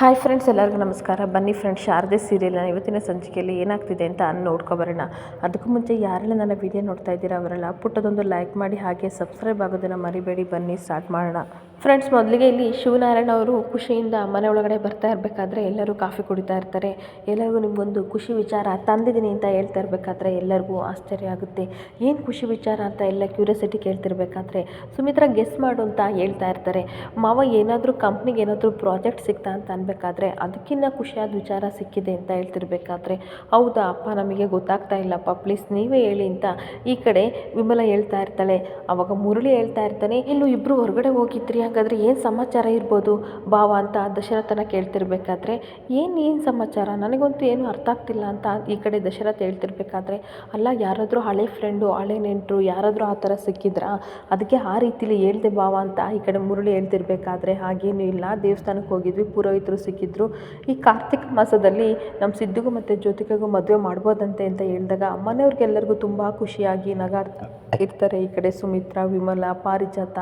Hi friends ಎಲ್ಲರಿಗೂ ನಮಸ್ಕಾರ. ಬನ್ನಿ ಫ್ರೆಂಡ್ಸ್ ಶಾರದೆ ಸೀರಿಯಲ್ನ ಇವತ್ತಿನ ಸಂಚಿಕೆಯಲ್ಲಿ ಏನಾಗ್ತಿದೆ ಅಂತ ನೋಡ್ಕೊಬರೋಣ. ಅದಕ್ಕೂ ಮುಂಚೆ ಯಾರೆಲ್ಲ ನನ್ನ ವಿಡಿಯೋ ನೋಡ್ತಾ ಇದ್ದೀರಾ, ಅವರೆಲ್ಲ ಪುಟ್ಟದೊಂದು ಲೈಕ್ ಮಾಡಿ ಹಾಗೆ ಸಬ್ಸ್ಕ್ರೈಬ್ ಆಗೋದನ್ನು ಮರಿಬೇಡಿ. ಬನ್ನಿ ಸ್ಟಾರ್ಟ್ ಮಾಡೋಣ. ಫ್ರೆಂಡ್ಸ್ ಮೊದಲಿಗೆ ಇಲ್ಲಿ ಶಿವನಾರಾಯಣ ಅವರು ಖುಷಿಯಿಂದ ಮನೆ ಒಳಗಡೆ ಬರ್ತಾ ಇರಬೇಕಾದ್ರೆ ಎಲ್ಲರೂ ಕಾಫಿ ಕುಡಿತಾ ಇರ್ತಾರೆ. ಎಲ್ಲರಿಗೂ ನಿಮಗೊಂದು ಖುಷಿ ವಿಚಾರ ತಂದಿದ್ದೀನಿ ಅಂತ ಹೇಳ್ತಾ ಇರಬೇಕಾದ್ರೆ ಎಲ್ಲರಿಗೂ ಆಶ್ಚರ್ಯ ಆಗುತ್ತೆ. ಏನು ಖುಷಿ ವಿಚಾರ ಅಂತ ಎಲ್ಲ ಕ್ಯೂರಿಯಾಸಿಟಿ ಕೇಳ್ತಿರ್ಬೇಕಾದ್ರೆ ಸುಮಿತ್ರಾ ಗೆಸ್ ಮಾಡು ಅಂತ ಹೇಳ್ತಾ ಇರ್ತಾರೆ. ಮಾವ ಏನಾದರೂ ಕಂಪ್ನಿಗೆ ಏನಾದರೂ ಪ್ರಾಜೆಕ್ಟ್ ಸಿಗ್ತಾ ಅಂತ ಅನ್ಬೇಕಾದ್ರೆ ಅದಕ್ಕಿಂತ ಖುಷಿಯಾದ ವಿಚಾರ ಸಿಕ್ಕಿದೆ ಅಂತ ಹೇಳ್ತಿರ್ಬೇಕಾದ್ರೆ, ಹೌದಾ ಅಪ್ಪ ನಮಗೆ ಗೊತ್ತಾಗ್ತಾ ಇಲ್ಲಪ್ಪ ಪ್ಲೀಸ್ ನೀವೇ ಹೇಳಿ ಅಂತ ಈ ಕಡೆ ವಿಮಲ ಹೇಳ್ತಾ ಇರ್ತಾಳೆ. ಅವಾಗ ಮುರಳಿ ಹೇಳ್ತಾ ಇರ್ತಾನೆ, ಇನ್ನು ಇಬ್ಬರು ಹೊರಗಡೆ ಹೋಗಿದ್ರಿ, ಹಾಗಾದ್ರೆ ಏನು ಸಮಾಚಾರ ಇರ್ಬೋದು? ಬಾವ ಅಂತ ದಶರಥನ ಕೇಳ್ತಿರ್ಬೇಕಾದ್ರೆ, ಏನು ಏನು ಸಮಾಚಾರ? ನನಗಂತೂ ಏನು ಅರ್ಥ ಆಗ್ತಿಲ್ಲ ಅಂತ ಈ ಕಡೆ ದಶರಥ ಹೇಳ್ತಿರ್ಬೇಕಾದ್ರೆ, ಅಲ್ಲ ಯಾರಾದರೂ ಹಳೆ ಫ್ರೆಂಡು ಹಳೆ ನೆಂಟರು ಯಾರಾದರೂ ಆ ಥರ ಸಿಕ್ಕಿದ್ರಾ? ಅದಕ್ಕೆ ಆ ರೀತಿಲಿ ಹೇಳ್ದೆ ಬಾವ ಅಂತ ಈ ಕಡೆ ಮುರಳಿ ಹೇಳ್ತಿರ್ಬೇಕಾದ್ರೆ, ಹಾಗೇನು ಇಲ್ಲ, ದೇವಸ್ಥಾನಕ್ಕೆ ಹೋಗಿದ್ವಿ, ಪುರೋಹಿತರು ಸಿಕ್ಕಿದ್ರು. ಈ ಕಾರ್ತಿಕ ಮಾಸದಲ್ಲಿ ನಮ್ಮ ಸಿದ್ಧಿಗೂ ಮತ್ತು ಜ್ಯೋತಿಕಗೂ ಮದುವೆ ಮಾಡ್ಬೋದಂತೆ ಅಂತ ಹೇಳಿದಾಗ ಮನೆಯವ್ರಿಗೆಲ್ಲರಿಗೂ ತುಂಬ ಖುಷಿಯಾಗಿ ನಗಾಡ್ತಾ ಇರ್ತಾರೆ ಈ ಕಡೆ ಸುಮಿತ್ರಾ, ವಿಮಲ, ಪಾರಿಜಾತ.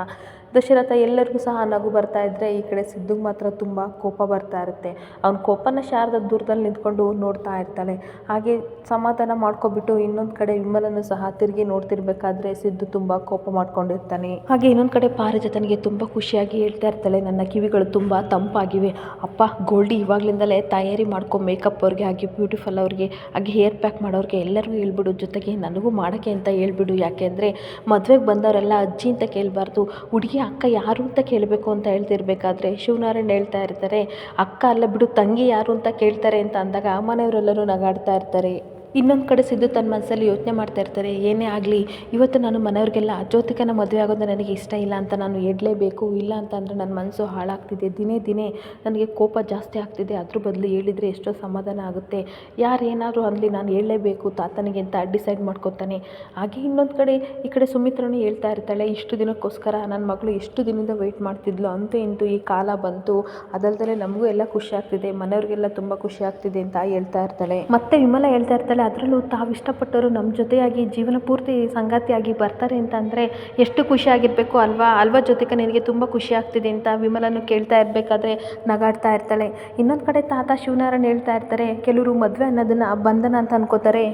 ದಶರಥ ಎಲ್ಲರಿಗೂ ಸಹ ನಗು ಬರ್ತಾ ಇದ್ದರೆ ಈ ಕಡೆ ಸಿದ್ದುಗೆ ಮಾತ್ರ ತುಂಬ ಕೋಪ ಬರ್ತಾ ಇರುತ್ತೆ. ಅವ್ನ ಕೋಪನ ಶಾರದ ದೂರದಲ್ಲಿ ನಿಂತ್ಕೊಂಡು ನೋಡ್ತಾ ಇರ್ತಾಳೆ. ಹಾಗೆ ಸಮಾಧಾನ ಮಾಡ್ಕೊಬಿಟ್ಟು ಇನ್ನೊಂದು ಕಡೆ ವಿಮಲನ್ನು ಸಹ ತಿರುಗಿ ನೋಡ್ತಿರ್ಬೇಕಾದ್ರೆ ಸಿದ್ದು ತುಂಬ ಕೋಪ ಮಾಡ್ಕೊಂಡಿರ್ತಾನೆ. ಹಾಗೆ ಇನ್ನೊಂದು ಕಡೆ ಪಾರಿಜಾತನಿಗೆ ತುಂಬ ಖುಷಿಯಾಗಿ ಹೇಳ್ತಾ ಇರ್ತಾಳೆ, ನನ್ನ ಕಿವಿಗಳು ತುಂಬ ತಂಪಾಗಿವೆ. ಅಪ್ಪ, ಗೋಲ್ಡಿ ಇವಾಗಲಿಂದಲೇ ತಯಾರಿ ಮಾಡ್ಕೊ ಮೇಕಪ್ ಅವ್ರಿಗೆ ಹಾಗೆ ಬ್ಯೂಟಿಫುಲ್ ಅವ್ರಿಗೆ, ಹಾಗೆ ಹೇರ್ ಪ್ಯಾಕ್ ಮಾಡೋರಿಗೆ ಎಲ್ಲರಿಗೂ ಹೇಳ್ಬಿಡು. ಜೊತೆಗೆ ನನಗೂ ಮಾಡೋಕ್ಕೆ ಅಂತ ಹೇಳ್ಬಿಡು. ಯಾಕೆ ಅಂದರೆ ಮದುವೆಗೆ ಬಂದವರೆಲ್ಲ ಅಜ್ಜಿ ಅಂತ ಕೇಳಬಾರ್ದು. ಹುಡುಗಿ ಅಕ್ಕ ಯಾರು ಅಂತ ಕೇಳಬೇಕು ಅಂತ ಹೇಳ್ತಿರ್ಬೇಕಾದ್ರೆ ಶಿವನಾರಾಯಣ ಹೇಳ್ತಾ ಇರ್ತಾರೆ, ಅಕ್ಕ ಅಲ್ಲ ಬಿಡು, ತಂಗಿ ಯಾರು ಅಂತ ಕೇಳ್ತಾರೆ ಅಂತ ಅಂದಾಗ ಮನೆಯವರೆಲ್ಲರೂ ನಗಾಡ್ತಾ ಇರ್ತಾರೆ. ಇನ್ನೊಂದು ಕಡೆ ಸಿದ್ದು ತನ್ನ ಮನಸ್ಸಲ್ಲಿ ಯೋಚನೆ ಮಾಡ್ತಾ ಇರ್ತಾರೆ, ಏನೇ ಆಗಲಿ, ಇವತ್ತು ನಾನು ಮನೆಯವ್ರಿಗೆಲ್ಲ ಜ್ಯೋತಿಕನ ಮದುವೆ ಆಗೋದು ನನಗೆ ಇಷ್ಟ ಇಲ್ಲ ಅಂತ ನಾನು ಹೇಳಲೇಬೇಕು, ಇಲ್ಲ ಅಂತಂದರೆ ನನ್ನ ಮನಸ್ಸು ಹಾಳಾಗ್ತಿದೆ, ದಿನೇ ದಿನೇ ನನಗೆ ಕೋಪ ಜಾಸ್ತಿ ಆಗ್ತಿದೆ, ಅದ್ರ ಬದಲು ಹೇಳಿದರೆ ಎಷ್ಟೋ ಸಮಾಧಾನ ಆಗುತ್ತೆ, ಯಾರು ಏನಾದರೂ ಅಲ್ಲಿ ನಾನು ಹೇಳಲೇಬೇಕು, ತಾತನಿಗೆ ಅಂತ ಡಿಸೈಡ್ ಮಾಡ್ಕೊತಾನೆ. ಹಾಗೆ ಇನ್ನೊಂದು ಕಡೆ ಈ ಕಡೆ ಸುಮಿತ್ರನು ಹೇಳ್ತಾ ಇರ್ತಾಳೆ, ಇಷ್ಟು ದಿನಕ್ಕೋಸ್ಕರ ನನ್ನ ಮಗಳು ಎಷ್ಟು ದಿನದಿಂದ ವೆಯ್ಟ್ ಮಾಡ್ತಿದ್ಲು, ಅಂತೂ ಇಂತೂ ಈ ಕಾಲ ಬಂತು, ಅದಲ್ದಲೆ ನಮಗೂ ಎಲ್ಲ ಖುಷಿ ಆಗ್ತಿದೆ, ಮನೆಯವ್ರಿಗೆಲ್ಲ ತುಂಬ ಖುಷಿ ಆಗ್ತಿದೆ ಅಂತ ಹೇಳ್ತಾ ಇರ್ತಾಳೆ. ಮತ್ತೆ ವಿಮಲ ಹೇಳ್ತಾ ಇರ್ತಾಳೆ ಅದರಲ್ಲೂ ತಾವು ಇಷ್ಟಪಟ್ಟವರು ನಮ್ಮ ಜೊತೆಯಾಗಿ ಜೀವನ ಪೂರ್ತಿ ಸಂಗಾತಿಯಾಗಿ ಬರ್ತಾರೆ ಅಂತ ಅಂದರೆ ಎಷ್ಟು ಖುಷಿಯಾಗಿರಬೇಕು ಅಲ್ವಾ? ಅಲ್ವಾ ಜೊತೆಗೆ ನಿನಗೆ ತುಂಬ ಖುಷಿ ಆಗ್ತಿದೆ ಅಂತ ವಿಮಲನ್ನು ಕೇಳ್ತಾ ಇರಬೇಕಾದ್ರೆ ನಗಾಡ್ತಾ ಇರ್ತಾಳೆ. ಇನ್ನೊಂದು ಕಡೆ ತಾತ ಶಿವನಾರಾಯಣ ಹೇಳ್ತಾ ಇರ್ತಾರೆ, ಕೆಲವರು ಮದುವೆ ಅನ್ನೋದನ್ನು ಬಂಧನ ಅಂತ ಅನ್ಕೋತಾರೆ.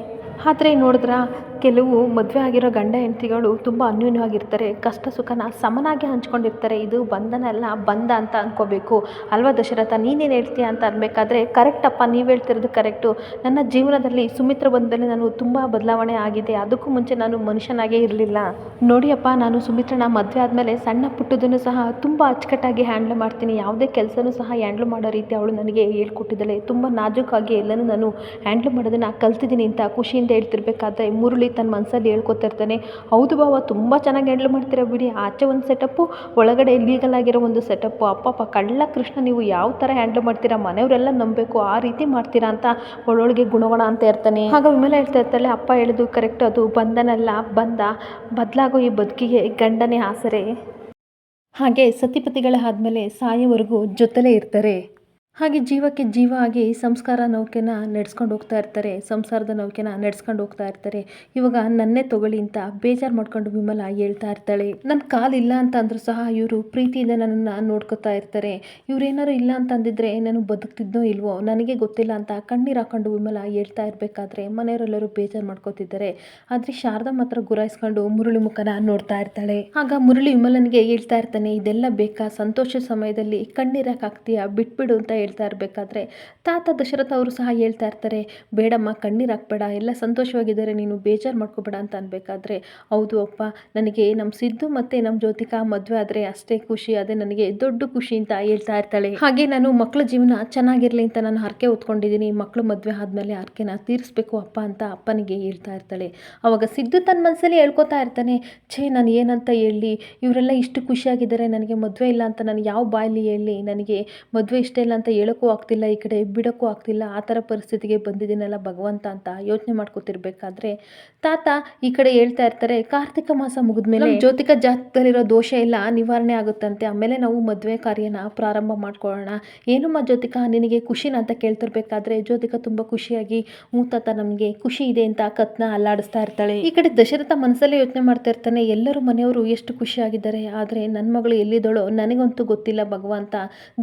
ಆದರೆ ನೋಡಿದ್ರ, ಕೆಲವು ಮದುವೆ ಆಗಿರೋ ಗಂಡ ಹೆಂಡತಿಗಳು ತುಂಬ ಅನ್ಯೂನ್ಯವಾಗಿರ್ತಾರೆ, ಕಷ್ಟ ಸುಖನ ಸಮನಾಗಿ ಹಂಚ್ಕೊಂಡಿರ್ತಾರೆ, ಇದು ಬಂಧನ ಅಲ್ಲ, ಬಂಧ ಅಂತ ಅಂದ್ಕೋಬೇಕು ಅಲ್ವಾ ದಶರಥ, ನೀನೇನು ಹೇಳ್ತೀಯ ಅಂತ ಅನ್ಬೇಕಾದ್ರೆ ಕರೆಕ್ಟಪ್ಪ ನೀವು ಹೇಳ್ತಿರೋದು ಕರೆಕ್ಟು ನನ್ನ ಜೀವನದಲ್ಲಿ ಸುಮಿತ್ರ ಬಂದಲ್ಲಿ ನಾನು ತುಂಬ ಬದಲಾವಣೆ ಆಗಿದೆ, ಅದಕ್ಕೂ ಮುಂಚೆ ನಾನು ಮನುಷ್ಯನಾಗೇ ಇರಲಿಲ್ಲ. ನೋಡಿಯಪ್ಪ ನಾನು ಸುಮಿತ್ರನ ಮದುವೆ ಆದಮೇಲೆ ಸಣ್ಣ ಪುಟ್ಟದನ್ನು ಸಹ ತುಂಬ ಅಚ್ಚುಕಟ್ಟಾಗಿ ಹ್ಯಾಂಡ್ಲ್ ಮಾಡ್ತೀನಿ, ಯಾವುದೇ ಕೆಲಸನೂ ಸಹ ಹ್ಯಾಂಡ್ಲ್ ಮಾಡೋ ರೀತಿ ಅವಳು ನನಗೆ ಹೇಳ್ಕೊಟ್ಟಿದ್ದಾಳೆ. ತುಂಬ ನಾಜೂಕಾಗಿ ಎಲ್ಲನೂ ನಾನು ಹ್ಯಾಂಡ್ಲ್ ಮಾಡೋದನ್ನು ಕಲ್ತಿದ್ದೀನಿ ಅಂತ ಖುಷಿಯಿಂದ ಹೇಳ್ತಿರ್ಬೇಕಾದ್ರೆ ಮುರುಳಿ ತನ್ನ ಮನಸ್ಸಲ್ಲಿ ಹೇಳ್ಕೊತಾ ಇರ್ತಾನೆ. ಹೌದು ಭಾವ ತುಂಬ ಚೆನ್ನಾಗಿ ಹ್ಯಾಂಡ್ಲ್ ಮಾಡ್ತೀರಾ ಬಿಡಿ. ಆಚೆ ಒಂದು ಸೆಟಪ್ಪು ಒಳಗಡೆ ಲೀಗಲ್ ಆಗಿರೋ ಒಂದು ಸೆಟಪ್ಪು ಅಪ್ಪಪ್ಪ ಕಳ್ಳ ಕೃಷ್ಣ, ನೀವು ಯಾವ ಥರ ಹ್ಯಾಂಡ್ಲ್ ಮಾಡ್ತೀರಾ? ಮನೆಯವರೆಲ್ಲ ನಂಬಬೇಕು ಆ ರೀತಿ ಮಾಡ್ತೀರಾ ಅಂತ ಒಳೊಳಗೆ ಗುಣಗುಣ ಅಂತ ಇರ್ತಾನೆ ಆಗ ವಿಮಲ ಹೇಳ್ತಾ ಇರ್ತಾಳೆ, ಅಪ್ಪ ಹೇಳಿದು ಕರೆಕ್ಟ್ ಅದು ಬಂದನಲ್ಲ ಬಂದ ಬದಲಾಗೋ ಈ ಬದುಕಿಗೆ ಗಂಡನೇ ಆಸರೆ. ಹಾಗೆ ಸತಿಪತಿಗಳ ಆದಮೇಲೆ ಸಾಯೋವರೆಗೂ ಜೊತೆಲೇ ಇರ್ತಾರೆ. ಹಾಗೆ ಜೀವಕ್ಕೆ ಜೀವ ಆಗಿ ಸಂಸ್ಕಾರ ನೌಕೆನ ನಡೆಸ್ಕೊಂಡು ಹೋಗ್ತಾ ಇರ್ತಾರೆ, ಸಂಸಾರದ ನೌಕೆನ ನಡೆಸ್ಕೊಂಡು ಹೋಗ್ತಾ ಇರ್ತಾರೆ. ಇವಾಗ ನನ್ನೇ ತಗೊಳ್ಳಿ ಅಂತ ಬೇಜಾರು ಮಾಡ್ಕೊಂಡು ವಿಮಲ ಹೇಳ್ತಾ ಇರ್ತಾಳೆ. ನನ್ನ ಕಾಲಿಲ್ಲ ಅಂತ ಅಂದ್ರೂ ಸಹ ಇವರು ಪ್ರೀತಿಯಿಂದ ನನ್ನನ್ನು ನೋಡ್ಕೊತಾ ಇರ್ತಾರೆ. ಇವರೇನಾರು ಇಲ್ಲ ಅಂತ ಅಂದಿದ್ರೆ ನಾನು ಬದುಕ್ತಿದ್ನೋ ಇಲ್ವೋ, ನನಗೆ ಗೊತ್ತಿಲ್ಲ ಅಂತ ಕಣ್ಣೀರು ಹಾಕೊಂಡು ವಿಮಲ ಹೇಳ್ತಾ ಇರಬೇಕಾದ್ರೆ ಮನೆಯವರೆಲ್ಲರೂ ಬೇಜಾರು ಮಾಡ್ಕೋತಿದ್ದಾರೆ. ಆದರೆ ಶಾರದಾ ಮಾತ್ರ ಗುರಾಯಿಸ್ಕೊಂಡು ಮುರುಳಿ ಮುಖನ ನೋಡ್ತಾ ಇರ್ತಾಳೆ. ಆಗ ಮುರುಳಿ ವಿಮಲನಿಗೆ ಹೇಳ್ತಾ ಇರ್ತಾನೆ, ಇದೆಲ್ಲ ಬೇಕಾ? ಸಂತೋಷ ಸಮಯದಲ್ಲಿ ಕಣ್ಣೀರು ಹಾಕ್ತೀಯಾ? ಬಿಟ್ಬಿಡು ಅಂತ ಹೇಳ್ತಾ ಇರಬೇಕಾದ್ರೆ ತಾತ ದಶರಥ ಅವರು ಸಹ ಹೇಳ್ತಾ ಇರ್ತಾರೆ, ಬೇಡಮ್ಮ, ಕಣ್ಣೀರು ಹಾಕ್ಬೇಡ, ಎಲ್ಲ ಸಂತೋಷವಾಗಿದ್ದಾರೆ ನೀನು ಬೇಜಾರು ಮಾಡ್ಕೋಬೇಡ ಅಂತ ಅನ್ಬೇಕಾದ್ರೆ, ಹೌದು ಅಪ್ಪ, ನನಗೆ ನಮ್ಮ ಸಿದ್ದು ಮತ್ತು ನಮ್ಮ ಜ್ಯೋತಿಕಾ ಮದುವೆ ಆದರೆ ಅಷ್ಟೇ ಖುಷಿ ಅದೇ ನನಗೆ ದೊಡ್ಡ ಖುಷಿ ಅಂತ ಹೇಳ್ತಾ ಇರ್ತಾಳೆ. ಹಾಗೆ ನಾನು ಮಕ್ಕಳ ಜೀವನ ಚೆನ್ನಾಗಿರಲಿ ಅಂತ ನಾನು ಹರಕೆ ಹೊತ್ಕೊಂಡಿದ್ದೀನಿ ಮಕ್ಕಳು ಮದುವೆ ಆದಮೇಲೆ ಹರಕೆನ ತೀರಿಸ್ಬೇಕು ಅಪ್ಪ ಅಂತ ಅಪ್ಪನಿಗೆ ಹೇಳ್ತಾ ಇರ್ತಾಳೆ. ಅವಾಗ ಸಿದ್ದು ತನ್ನ ಮನಸ್ಸಲ್ಲಿ ಹೇಳ್ಕೊತಾ ಇರ್ತಾನೆ, ಛೇ, ನಾನು ಏನಂತ ಹೇಳಿ, ಇವರೆಲ್ಲ ಇಷ್ಟು ಖುಷಿಯಾಗಿದ್ದಾರೆ, ನನಗೆ ಮದುವೆ ಇಲ್ಲ ಅಂತ ನಾನು ಯಾವ ಬಾಯಲ್ಲಿ ಹೇಳಿ, ನನಗೆ ಮದುವೆ ಇಷ್ಟ ಇಲ್ಲ ಅಂತ ಹೇಳೋಕ್ಕೂ ಆಗ್ತಿಲ್ಲ, ಈ ಕಡೆ ಬಿಡೋಕ್ಕೂ ಆಗ್ತಿಲ್ಲ, ಆ ಥರ ಪರಿಸ್ಥಿತಿಗೆ ಬಂದಿದ್ದೀನಲ್ಲ ಭಗವಂತ ಅಂತ ಯೋಚನೆ ಮಾಡ್ಕೊತಿರ್ಬೇಕಾದ್ರೆ. ತಾತ ಈ ಕಡೆ ಹೇಳ್ತಾ ಇರ್ತಾರೆ, ಕಾರ್ತಿಕ ಮಾಸ ಮುಗಿದ್ಮೇಲೆ ಜ್ಯೋತಿಕ ಜಾತಕದಲ್ಲಿರೋ ದೋಷ ಎಲ್ಲ ನಿವಾರಣೆ ಆಗುತ್ತಂತೆ, ಆಮೇಲೆ ನಾವು ಮದುವೆ ಕಾರ್ಯನ ಪ್ರಾರಂಭ ಮಾಡ್ಕೊಳ್ಳೋಣ. ಏನಮ್ಮ ಜ್ಯೋತಿಕ, ನಿನಗೆ ಖುಷಿನ ಅಂತ ಕೇಳ್ತಿರ್ಬೇಕಾದ್ರೆ ಜ್ಯೋತಿಕ ತುಂಬ ಖುಷಿಯಾಗಿ, ಹ್ಞೂ ತಾತ ನಮಗೆ ಖುಷಿ ಇದೆ ಅಂತ ಕತ್ನ ಅಲ್ಲಾಡಿಸ್ತಾ ಇರ್ತಾಳೆ. ಈ ಕಡೆ ದಶರಥ ಮನಸ್ಸಲ್ಲೇ ಯೋಚನೆ ಮಾಡ್ತಾ ಇರ್ತಾನೆ, ಎಲ್ಲರೂ ಮನೆಯವರು ಎಷ್ಟು ಖುಷಿಯಾಗಿದ್ದಾರೆ, ಆದರೆ ನನ್ನ ಮಗಳು ಎಲ್ಲಿದ್ದಾಳೋ ನನಗಂತೂ ಗೊತ್ತಿಲ್ಲ ಭಗವಂತ.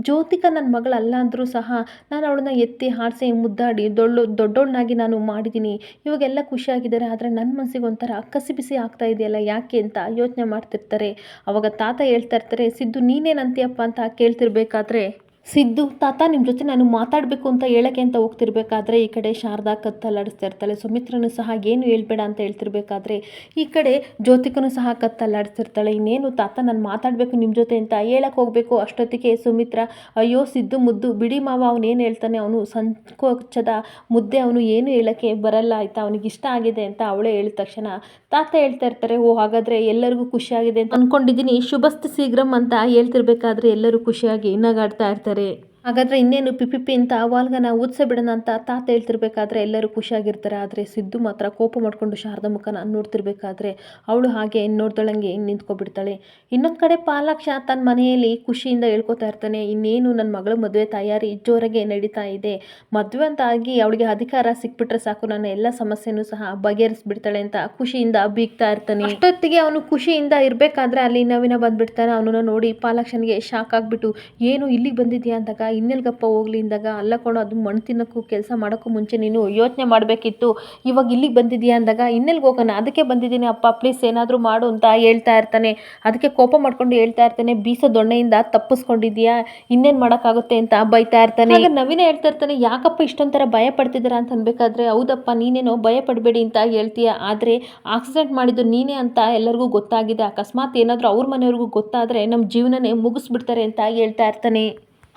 ಜ್ಯೋತಿಕ ನನ್ನ ಮಗಳಲ್ಲ ಅಂದರೂ ಸಹ ನಾನು ಅವಳನ್ನ ಎತ್ತಿ ಹಾಡಿಸಿ ಮುದ್ದಾಡಿ ದೊಡ್ಡ ದೊಡ್ಡವಳನ್ನಾಗಿ ನಾನು ಮಾಡಿದ್ದೀನಿ. ಇವಾಗೆಲ್ಲ ಖುಷಿಯಾಗಿದ್ದಾರೆ, ಆದರೆ ನನ್ನ ಮನಸ್ಸಿಗೆ ಒಂಥರ ಕಸಿ ಬಿಸಿ ಆಗ್ತಾ ಇದೆಯಲ್ಲ, ಯಾಕೆ ಅಂತ ಯೋಚನೆ ಮಾಡ್ತಿರ್ತಾರೆ. ಅವಾಗ ತಾತ ಹೇಳ್ತಾ ಇರ್ತಾರೆ, ಸಿದ್ದು ನೀನೇನಂತೀಯಪ್ಪ ಅಂತ ಕೇಳ್ತಿರ್ಬೇಕಾದ್ರೆ ಸಿದ್ದು, ತಾತ ನಿಮ್ಮ ಜೊತೆ ನಾನು ಮಾತಾಡಬೇಕು ಅಂತ ಹೇಳಕ್ಕೆ ಅಂತ ಹೋಗ್ತಿರ್ಬೇಕಾದ್ರೆ ಈ ಕಡೆ ಶಾರದಾ ಕತ್ತಲ್ಲಾಡಿಸ್ತಾ ಇರ್ತಾಳೆ. ಸುಮಿತ್ರನು ಸಹ ಏನು ಹೇಳ್ಬೇಡ ಅಂತ ಹೇಳ್ತಿರ್ಬೇಕಾದ್ರೆ ಈ ಕಡೆ ಜ್ಯೋತಿಕನು ಸಹ ಕತ್ತಲ್ಲಾಡಿಸ್ತಿರ್ತಾಳೆ ಇನ್ನೇನು ತಾತ ನಾನು ಮಾತಾಡಬೇಕು ನಿಮ್ಮ ಜೊತೆ ಅಂತ ಹೇಳಕ್ಕೆ ಹೋಗಬೇಕು. ಅಷ್ಟೊತ್ತಿಗೆ ಸುಮಿತ್ರ, ಅಯ್ಯೋ ಸಿದ್ದು ಮುದ್ದು, ಬಿಡಿ ಮಾವ, ಅವನು ಏನು ಹೇಳ್ತಾನೆ ಅವನು ಸಂಕೋಚದ ಮುದ್ದೆ ಅವನು ಏನು ಹೇಳೋಕ್ಕೆ ಬರಲ್ಲ, ಆಯಿತಾ? ಅವನಿಗೆ ಇಷ್ಟ ಆಗಿದೆ ಅಂತ ಅವಳೇ ಹೇಳಿದ ತಕ್ಷಣ ತಾತ ಹೇಳ್ತಾ ಇರ್ತಾರೆ, ಓ ಹಾಗಾದರೆ ಎಲ್ಲರಿಗೂ ಖುಷಿಯಾಗಿದೆ ಅಂತ ಅಂದ್ಕೊಂಡಿದ್ದೀನಿ ಶುಭಸ್ತ ಶೀಘ್ರಂ ಅಂತ ಹೇಳ್ತಿರ್ಬೇಕಾದ್ರೆ ಎಲ್ಲರೂ ಖುಷಿಯಾಗಿ ನಗಾಡ್ತಾ ಇರ್ತಾರೆ. padre ಹಾಗಾದರೆ ಇನ್ನೇನು ಪಿ ಪಿ ಪಿ ಅಂತ ವಾಲ್ಗನ ಊದ್ಸೇ ಬಿಡೋಣ ಅಂತ ತಾತ ಹೇಳ್ತಿರ್ಬೇಕಾದ್ರೆ ಎಲ್ಲರೂ ಖುಷಿಯಾಗಿರ್ತಾರೆ. ಆದರೆ ಸಿದ್ದು ಮಾತ್ರ ಕೋಪ ಮಾಡಿಕೊಂಡು ಶಾರದಾ ಮುಖನ ನೋಡ್ತಿರ್ಬೇಕಾದ್ರೆ ಅವಳು ಹಾಗೆ ನೋಡ್ದಳಂಗೆ ನಿಂತ್ಕೊಬಿಡ್ತಾಳೆ. ಇನ್ನೊಂದು ಕಡೆ ಪಾಲಾಕ್ಷ ತನ್ನ ಮನೆಯಲ್ಲಿ ಖುಷಿಯಿಂದ ಹೇಳ್ಕೊತಾ ಇರ್ತಾನೆ, ಇನ್ನೇನು ನನ್ನ ಮಗಳ ಮದುವೆ ತಯಾರಿ ಜೋರಾಗೆ ನಡೀತಾ ಇದೆ. ಮದುವೆ ಅಂತ ಆಗಿ ಅವಳಿಗೆ ಅಧಿಕಾರ ಸಿಕ್ಬಿಟ್ರೆ ಸಾಕು, ನನ್ನ ಎಲ್ಲ ಸಮಸ್ಯೆನೂ ಸಹ ಬಗೆಹರಿಸ್ಬಿಡ್ತಾಳೆ ಅಂತ ಖುಷಿಯಿಂದ ಬೀಗ್ತಾ ಇರ್ತಾನೆ. ಅಷ್ಟೊತ್ತಿಗೆ ಅವನು ಖುಷಿಯಿಂದ ಇರಬೇಕಾದ್ರೆ ಅಲ್ಲಿ ನವೀನ ಬಂದ್ಬಿಡ್ತಾನೆ. ಅವನನ್ನ ನೋಡಿ ಪಾಲಾಕ್ಷನಿಗೆ ಶಾಕ್ ಆಗಿಬಿಟ್ಟು, ಏನು ಇಲ್ಲಿಗೆ ಬಂದಿದ್ಯಾ? ಅಂದಾಗ ಇನ್ನೆಲ್ಗಪ್ಪ ಹೋಗ್ಲಿ ಅಂದಾಗ, ಅಲ್ಲ ಕೊಡೋ ಅದು ಮಣ್ಣು ತಿನ್ನೋಕ್ಕೂ ಕೆಲಸ ಮಾಡೋಕ್ಕೂ ಮುಂಚೆ ನೀನು ಯೋಚನೆ ಮಾಡಬೇಕಿತ್ತು. ಇವಾಗ ಇಲ್ಲಿಗೆ ಬಂದಿದ್ಯಾ ಅಂದಾಗ, ಇನ್ನೆಲ್ಗೆ ಹೋಗೋಣ, ಅದಕ್ಕೆ ಬಂದಿದ್ದೀನಿ. ಅಪ್ಪ ಪ್ಲೀಸ್ ಏನಾದರೂ ಮಾಡು ಅಂತ ಹೇಳ್ತಾ ಇರ್ತಾನೆ. ಅದಕ್ಕೆ ಕೋಪ ಮಾಡ್ಕೊಂಡು ಹೇಳ್ತಾ ಇರ್ತಾನೆ. ಬೀಸೋ ದೊಣ್ಣೆಯಿಂದ ತಪ್ಪಿಸ್ಕೊಂಡಿದ್ಯಾ? ಇನ್ನೇನು ಮಾಡೋಕ್ಕಾಗುತ್ತೆ ಅಂತ ಬೈತಾ ಇರ್ತಾನೆ. ಈಗ ನವೀನ ಹೇಳ್ತಾ ಇರ್ತಾನೆ, ಯಾಕಪ್ಪ ಇಷ್ಟೊಂಥರ ಭಯ ಪಡ್ತಿದ್ದೀರಾ ಅಂತ ಅನ್ಬೇಕಾದ್ರೆ, ಹೌದಪ್ಪ, ನೀನೇನೋ ಭಯ ಪಡಬೇಡಿ ಅಂತ ಹೇಳ್ತೀಯ? ಆದರೆ ಆಕ್ಸಿಡೆಂಟ್ ಮಾಡಿದ್ದು ನೀನೇ ಅಂತ ಎಲ್ಲರಿಗೂ ಗೊತ್ತಾಗಿದೆ. ಅಕಸ್ಮಾತ್ ಏನಾದರೂ ಅವ್ರ ಮನೆಯವ್ರಿಗೂ ಗೊತ್ತಾದರೆ ನಮ್ಮ ಜೀವನನೇ ಮುಗಿಸ್ಬಿಡ್ತಾರೆ ಅಂತ ಹೇಳ್ತಾ ಇರ್ತಾನೆ.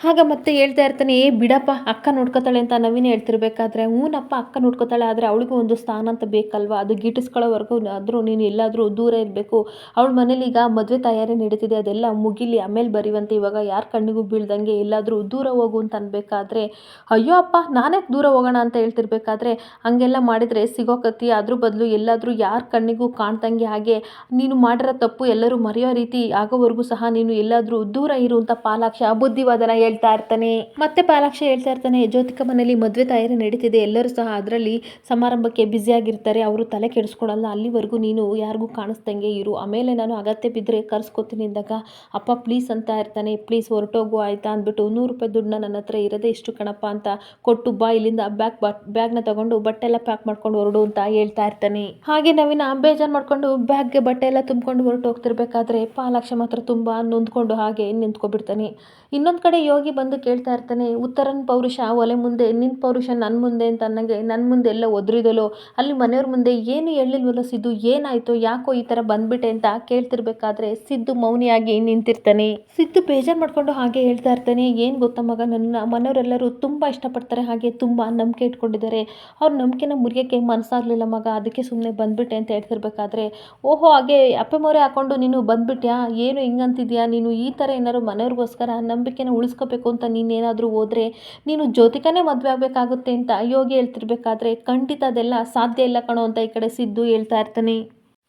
ಆಗ ಮತ್ತೆ ಹೇಳ್ತಾ ಇರ್ತಾನೆ, ಏ, ಬಿಡಪ್ಪ, ಅಕ್ಕ ನೋಡ್ಕೋತಾಳೆ ಅಂತ ನವೀನ್ ಹೇಳ್ತಿರ್ಬೇಕಾದ್ರೆ ಹ್ಞೂನಪ್ಪ ಅಕ್ಕ ನೋಡ್ಕೋತಾಳೆ, ಆದರೆ ಅವಳಿಗೂ ಒಂದು ಸ್ಥಾನ ಅಂತ ಬೇಕಲ್ವಾ? ಅದು ಗಿಟ್ಟಿಸ್ಕೊಳ್ಳೋವರೆಗೂ ಆದರೂ ನೀನು ಎಲ್ಲಾದರೂ ದೂರ ಇರಬೇಕು. ಅವಳ ಮನೇಲಿ ಈಗ ಮದುವೆ ತಯಾರಿ ನಡೀತಿದೆ, ಅದೆಲ್ಲ ಮುಗಿಲಿ, ಆಮೇಲೆ ಬರೀವಂತೆ ಇವಾಗ ಯಾರ ಕಣ್ಣಿಗೂ ಬೀಳ್ದಂಗೆ ಎಲ್ಲಾದರೂ ದೂರ ಹೋಗು ಅಂತ ಅನ್ಬೇಕಾದ್ರೆ, ಅಯ್ಯೋ ಅಪ್ಪ, ನಾನೇ ದೂರ ಹೋಗೋಣ ಅಂತ ಹೇಳ್ತಿರ್ಬೇಕಾದ್ರೆ, ಹಂಗೆಲ್ಲ ಮಾಡಿದರೆ ಸಿಗೋಕತ್ತಿ ಅದ್ರ ಬದಲು ಎಲ್ಲಾದರೂ ಯಾರ ಕಣ್ಣಿಗೂ ಕಾಣ್ತಂಗೆ ಹಾಗೆ, ನೀನು ಮಾಡಿರೋ ತಪ್ಪು ಎಲ್ಲರೂ ಮರೆಯೋ ರೀತಿ ಆಗೋವರೆಗೂ ಸಹ ನೀನು ಎಲ್ಲಾದರೂ ದೂರ ಇರುವಂಥ ಪಾಲಾಕ್ಷ ಬುದ್ಧಿವಾದನ ಹೇಳ್ತಾ ಇರ್ತಾನೆ. ಮತ್ತೆ ಪಾಲಾಕ್ಷ ಹೇಳ್ತಾ ಇರ್ತಾನೆ, ಜ್ಯೋತಿಕ ಮನೆಯಲ್ಲಿ ಮದುವೆ ತಯಾರಿ ನಡೀತಿದೆ. ಎಲ್ಲರೂ ಸಹ ಅದರಲ್ಲಿ ಸಮಾರಂಭಕ್ಕೆ ಬ್ಯುಸಿಯಾಗಿರ್ತಾರೆ ಅವರು ತಲೆ ಕೆಡಿಸ್ಕೊಳಲ್ಲ. ಅಲ್ಲಿವರೆಗೂ ನೀನು ಯಾರಿಗೂ ಕಾಣಿಸ್ದಂಗೆ ಇರು. ಆಮೇಲೆ ನಾನು ಅಗತ್ಯ ಬಿದ್ದರೆ ಕರ್ಸ್ಕೊತೀನಿ ಅಂದಾಗ, ಅಪ್ಪ ಪ್ಲೀಸ್ ಅಂತ ಇರ್ತಾನೆ. ಪ್ಲೀಸ್ ಹೊರಟೋಗು, ಆಯ್ತಾ? ಅಂದ್ಬಿಟ್ಟು, ನೂರು ರೂಪಾಯಿ ದುಡ್ಡನ್ನ ನನ್ನ ಹತ್ರ ಇರೋದೇ ಇಷ್ಟು ಕಣಪ್ಪ ಅಂತ ಕೊಟ್ಟು ಬಾ. ಇಲ್ಲಿಂದ ಬ್ಯಾಗ್ ಬಟ್ ಬ್ಯಾಗ್ನ ತಗೊಂಡು ಬಟ್ಟೆ ಎಲ್ಲ ಪ್ಯಾಕ್ ಮಾಡ್ಕೊಂಡು ಹೊರಡು ಅಂತ ಹೇಳ್ತಾ ಇರ್ತಾನೆ. ಹಾಗೆ ನವೀನ ಬೇಜಾರು ಮಾಡ್ಕೊಂಡು ಬ್ಯಾಗ್ಗೆ ಬಟ್ಟೆ ಎಲ್ಲ ತುಂಬ್ಕೊಂಡು ಹೊರಟು ಹೋಗ್ತಿರ್ಬೇಕಾದ್ರೆ ಪಾಲಾಕ್ಷ ಮಾತ್ರ ತುಂಬ ನೊಂದ್ಕೊಂಡು ಹಾಗೆ ನಿಂತ್ಕೊಬಿಡ್ತಾನೆ. ಇನ್ನೊಂದು ಕಡೆ ಯೋಗಿ ಬಂದು ಕೇಳ್ತಾ ಇರ್ತಾನೆ, ಉತ್ತರನ್ ಪೌರುಷ ಒಲೆ ಮುಂದೆ ನಿನ್ನ ಪೌರುಷ ನನ್ನ ಮುಂದೆ ಅಂತ ಅನ್ನಂಗೆ ನನ್ನ ಮುಂದೆ ಎಲ್ಲ ಒದ್ರಿದಲೋ? ಅಲ್ಲಿ ಮನೆಯವ್ರ ಮುಂದೆ ಏನು ಹೇಳಿಲ್ವಲ್ಲೋ ಸಿದ್ದು, ಏನಾಯ್ತು, ಯಾಕೋ ಈ ಥರ ಬಂದ್ಬಿಟ್ಟೆ ಅಂತ ಕೇಳ್ತಿರ್ಬೇಕಾದ್ರೆ ಸಿದ್ದು ಮೌನಿಯಾಗಿ ನಿಂತಿರ್ತಾನೆ. ಸಿದ್ದು ಬೇಜಾರು ಮಾಡ್ಕೊಂಡು ಹಾಗೆ ಹೇಳ್ತಾ ಇರ್ತಾನೆ, ಏನು ಗೊತ್ತಾ ಮಗ, ನನ್ನ ಮನೆಯವರೆಲ್ಲರೂ ತುಂಬ ಇಷ್ಟಪಡ್ತಾರೆ, ಹಾಗೆ ತುಂಬ ನಂಬಿಕೆ ಇಟ್ಕೊಂಡಿದ್ದಾರೆ. ಅವ್ರ ನಂಬಿಕೆನ ಮುರಿಯೋಕ್ಕೆ ಮನಸ್ಸಾಗಲಿಲ್ಲ ಮಗ, ಅದಕ್ಕೆ ಸುಮ್ಮನೆ ಬಂದ್ಬಿಟ್ಟೆ ಅಂತ ಹೇಳ್ತಿರ್ಬೇಕಾದ್ರೆ, ಓಹೋ, ಹಾಗೆ ಅಪ್ಪೆ ಮೊರೆ ಹಾಕೊಂಡು ನೀನು ಬಂದ್ಬಿಟ್ಯಾ? ಏನು ಹಿಂಗಂತಿದ್ಯಾ? ನೀನು ಈ ಥರ ಏನಾದ್ರು ಮನೆಯವ್ರಿಗೋಸ್ಕರ ನಂಬಿಕೆನ ಉಳಿಸ್ಕೋಬೇಕು ಅಂತ ನೀನೇನಾದರೂ ಹೋದರೆ ನೀನು ಜ್ಯೋತಿಕನೇ ಮದುವೆ ಆಗಬೇಕಾಗುತ್ತೆ ಅಂತ ಯೋಗಿ ಹೇಳ್ತಿರ್ಬೇಕಾದ್ರೆ ಖಂಡಿತ ಅದೆಲ್ಲ ಸಾಧ್ಯ ಇಲ್ಲ ಕಣೋ ಅಂತ ಈ ಕಡೆ ಸಿದ್ದು ಹೇಳ್ತಾ ಇರ್ತಾನೆ.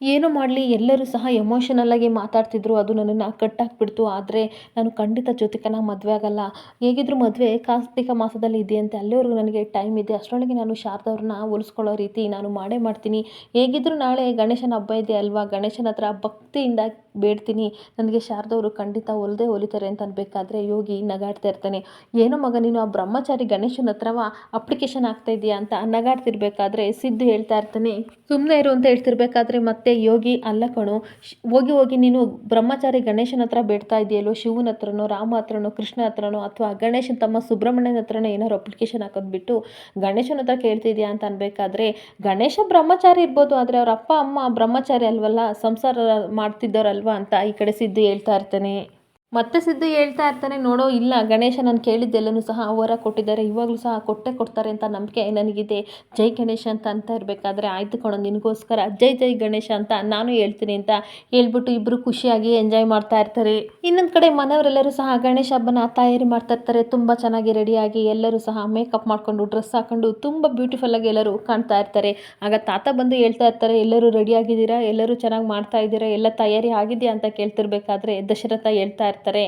ಏನು ಮಾಡಲಿ, ಎಲ್ಲರೂ ಸಹ ಎಮೋಷನಲ್ಲಾಗಿ ಮಾತಾಡ್ತಿದ್ರು, ಅದು ನನ್ನನ್ನು ಕಟ್ಟಾಕ್ಬಿಡ್ತು. ಆದರೆ ನಾನು ಖಂಡಿತ ಜ್ಯೋತಿಕನ ಮದುವೆ ಆಗಲ್ಲ. ಹೇಗಿದ್ರು ಮದುವೆ ಕಾರ್ತಿಕ ಮಾಸದಲ್ಲಿ ಇದೆಯಂತೆ ಅಲ್ಲಿವರೆಗೂ ನನಗೆ ಟೈಮ್ ಇದೆ. ಅಷ್ಟರೊಳಗೆ ನಾನು ಶಾರದವ್ರನ್ನ ಹೋಲಿಸ್ಕೊಳ್ಳೋ ರೀತಿ ನಾನು ಮಾಡೇ ಮಾಡ್ತೀನಿ. ಹೇಗಿದ್ರು ನಾಳೆ ಗಣೇಶನ ಹಬ್ಬ ಇದೆ ಅಲ್ವಾ? ಗಣೇಶನ ಹತ್ರ ಭಕ್ತಿಯಿಂದ ಬೇಡ್ತೀನಿ, ನನಗೆ ಶಾರದವರು ಖಂಡಿತ ಹೊಲದೇ ಹೊಲಿತಾರೆ ಅಂತ ಅನ್ಬೇಕಾದ್ರೆ ಯೋಗಿ ನಗಾಡ್ತಾ ಇರ್ತಾನೆ. ಏನೋ ಮಗ, ನೀನು ಆ ಬ್ರಹ್ಮಚಾರಿ ಗಣೇಶನ ಹತ್ರವ ಅಪ್ಲಿಕೇಶನ್ ಆಗ್ತಾ ಇದೆಯಾ? ಅಂತ ನಗಾಡ್ತಿರ್ಬೇಕಾದ್ರೆ ಸಿದ್ದು ಹೇಳ್ತಾ ಇರ್ತಾನೆ. ಸುಮ್ಮನೆ ಇರು ಅಂತ ಹೇಳ್ತಿರ್ಬೇಕಾದ್ರೆ ಮತ್ತೆ ಯೋಗಿ, ಅಲ್ಲ ಕಣು ಹೋಗಿ ಹೋಗಿ ನೀನು ಬ್ರಹ್ಮಚಾರಿ ಗಣೇಶನ ಹತ್ರ ಬೇಡ್ತಾ ಇದೆಯಲ್ಲೋ, ಶಿವನ ಹತ್ರನೋ, ರಾಮ ಹತ್ರನೋ, ಕೃಷ್ಣ ಹತ್ರನೋ, ಅಥವಾ ಗಣೇಶನ ತಮ್ಮ ಸುಬ್ರಹ್ಮಣ್ಯನ ಹತ್ರನೋ ಏನಾದ್ರು ಅಪ್ಲಿಕೇಶನ್ ಹಾಕೋದು ಬಿಟ್ಟು ಗಣೇಶನ ಹತ್ರ ಕೇಳ್ತಿದ್ಯಾ ಅಂತ ಅನ್ಬೇಕಾದ್ರೆ, ಗಣೇಶ ಬ್ರಹ್ಮಚಾರಿ ಇರ್ಬೋದು, ಆದರೆ ಅವ್ರ ಅಪ್ಪ, ಅಮ್ಮ ಬ್ರಹ್ಮಚಾರಿ ಅಲ್ವಲ್ಲ, ಸಂಸಾರ ಮಾಡ್ತಿದ್ದವ್ರಲ್ವಾ ಅಂತ ಈ ಕಡೆ ಸಿದ್ದು ಹೇಳ್ತಾ ಇರ್ತಾನೆ. ಮತ್ತೆ ಸಿದ್ದು ಹೇಳ್ತಾ ಇರ್ತಾನೆ, ನೋಡೋ, ಇಲ್ಲ, ಗಣೇಶ ನಾನು ಕೇಳಿದ್ದೆಲ್ಲನೂ ಸಹ ವರ ಕೊಟ್ಟಿದ್ದಾರೆ, ಇವಾಗಲೂ ಸಹ ಕೊಟ್ಟೆ ಕೊಡ್ತಾರೆ ಅಂತ ನಂಬಿಕೆ ನನಗಿದೆ. ಜೈ ಗಣೇಶ ಅಂತ ಅಂತ ಇರಬೇಕಾದ್ರೆ ಆಯ್ತು ಕಣೋ, ನಿನಗೋಸ್ಕರ ಜೈ ಜೈ ಗಣೇಶ ಅಂತ ನಾನು ಹೇಳ್ತೀನಿ ಅಂತ ಹೇಳ್ಬಿಟ್ಟು ಇಬ್ಬರು ಖುಷಿಯಾಗಿ ಎಂಜಾಯ್ ಮಾಡ್ತಾ ಇರ್ತಾರೆ. ಇನ್ನೊಂದು ಕಡೆ ಮನೆಯವರೆಲ್ಲರೂ ಸಹ ಗಣೇಶ ಹಬ್ಬನ ತಯಾರಿ ಮಾಡ್ತಾ ಇರ್ತಾರೆ, ತುಂಬ ಚೆನ್ನಾಗಿ ರೆಡಿಯಾಗಿ ಎಲ್ಲರೂ ಸಹ ಮೇಕಪ್ ಮಾಡಿಕೊಂಡು ಡ್ರೆಸ್ ಹಾಕೊಂಡು ತುಂಬ ಬ್ಯೂಟಿಫುಲ್ ಆಗಿ ಎಲ್ಲರೂ ಕಾಣ್ತಾ ಇರ್ತಾರೆ. ಆಗ ತಾತ ಬಂದು ಹೇಳ್ತಾ ಇರ್ತಾರೆ, ಎಲ್ಲರೂ ರೆಡಿಯಾಗಿದ್ದೀರಾ ಎಲ್ಲರೂ ಚೆನ್ನಾಗಿ ಮಾಡ್ತಾ ಇದ್ದೀರಾ? ಎಲ್ಲ ತಯಾರಿ ಆಗಿದೆಯಾ? ಅಂತ ಕೇಳ್ತಿರ್ಬೇಕಾದ್ರೆ ದಶರಥ ಹೇಳ್ತಾ ಇರ್ತಾನೆ. ಇರ್ತಾರೆ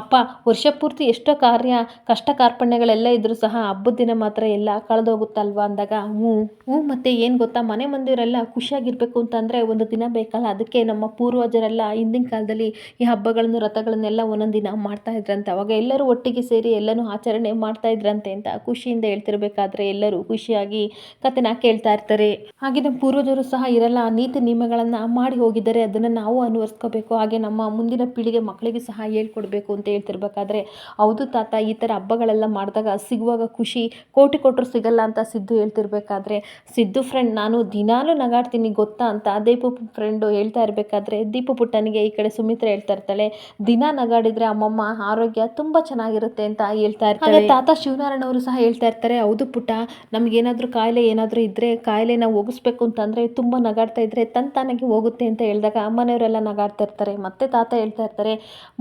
ಅಪ್ಪ, ವರ್ಷ ಪೂರ್ತಿ ಎಷ್ಟೋ ಕಾರ್ಯ, ಕಷ್ಟ ಕಾರ್ಪಣ್ಯಗಳೆಲ್ಲ ಇದ್ರೂ ಸಹ ಹಬ್ಬದ ದಿನ ಮಾತ್ರ ಎಲ್ಲ ಕಳೆದೋಗುತ್ತಲ್ವಾ ಅಂದಾಗ, ಹ್ಞೂ ಹ್ಞೂ ಮತ್ತು ಏನು ಗೊತ್ತಾ, ಮನೆ ಮಂದಿರೆಲ್ಲ ಖುಷಿಯಾಗಿರಬೇಕು ಅಂತಂದರೆ ಒಂದು ದಿನ ಬೇಕಲ್ಲ, ಅದಕ್ಕೆ ನಮ್ಮ ಪೂರ್ವಜರೆಲ್ಲ ಹಿಂದಿನ ಕಾಲದಲ್ಲಿ ಈ ಹಬ್ಬಗಳನ್ನು, ರಥಗಳನ್ನೆಲ್ಲ ಒಂದೊಂದು ದಿನ ಮಾಡ್ತಾ ಇದ್ರಂತೆ. ಅವಾಗ ಎಲ್ಲರೂ ಒಟ್ಟಿಗೆ ಸೇರಿ ಎಲ್ಲನೂ ಆಚರಣೆ ಮಾಡ್ತಾ ಇದ್ರಂತೆ ಅಂತ ಖುಷಿಯಿಂದ ಹೇಳ್ತಿರ್ಬೇಕಾದ್ರೆ ಎಲ್ಲರೂ ಖುಷಿಯಾಗಿ ಕಥೆನ ಕೇಳ್ತಾ ಇರ್ತಾರೆ. ಹಾಗೆ ನಮ್ಮ ಪೂರ್ವಜರು ಸಹ ಇರಲ್ಲ, ನೀತಿ ನಿಯಮಗಳನ್ನು ಮಾಡಿ ಹೋಗಿದ್ದಾರೆ ಅದನ್ನು ನಾವು ಅನುವರ್ಸ್ಕೋಬೇಕು. ಹಾಗೆ ನಮ್ಮ ಮುಂದಿನ ಪೀಳಿಗೆ ಮಕ್ಕಳಿಗೆ ಸಹ ಹೇಳ್ಕೊಡ್ಬೇಕು ಅಂತ ಹೇಳ್ತಿರ್ಬೇಕಾದ್ರೆ ಹೌದು ತಾತ ಈ ಥರ ಹಬ್ಬಗಳೆಲ್ಲ ಮಾಡಿದಾಗ ಸಿಗುವಾಗ ಖುಷಿ ಕೋಟಿ ಕೊಟ್ಟರು ಸಿಗಲ್ಲ ಅಂತ ಸಿದ್ದು ಹೇಳ್ತಿರ್ಬೇಕಾದ್ರೆ ಸಿದ್ದು ಫ್ರೆಂಡ್ ನಾನು ದಿನಾಲೂ ನಗಾಡ್ತೀನಿ ಗೊತ್ತಾ ಅಂತ ದೀಪು ಫ್ರೆಂಡು ಹೇಳ್ತಾ ಇರಬೇಕಾದ್ರೆ ದೀಪು ಪುಟ್ಟನಿಗೆ ಈ ಕಡೆ ಸುಮಿತ್ರ ಹೇಳ್ತಾ ಇರ್ತಾಳೆ ದಿನ ನಗಾಡಿದ್ರೆ ಅಮ್ಮಮ್ಮ ಆರೋಗ್ಯ ತುಂಬ ಚೆನ್ನಾಗಿರುತ್ತೆ ಅಂತ ಹೇಳ್ತಾ ಇರ್ತಾರೆ ತಾತ ಶಿವನಾರಾಯಣ ಅವರು ಸಹ ಹೇಳ್ತಾ ಇರ್ತಾರೆ ಹೌದು ಪುಟ್ಟ ನಮಗೇನಾದರೂ ಕಾಯಿಲೆ ಏನಾದರೂ ಇದ್ದರೆ ಕಾಯಿಲೆನ ಹೋಗಿಸ್ಬೇಕು ಅಂತಂದರೆ ತುಂಬ ನಗಾಡ್ತಾ ಇದ್ದರೆ ತನ್ ತಾನಾಗಿ ಹೋಗುತ್ತೆ ಅಂತ ಹೇಳಿದಾಗ ಮನೆಯವರೆಲ್ಲ ನಗಾಡ್ತಾ ಇರ್ತಾರೆ. ಮತ್ತೆ ತಾತ ಹೇಳ್ತಾ ಇರ್ತಾರೆ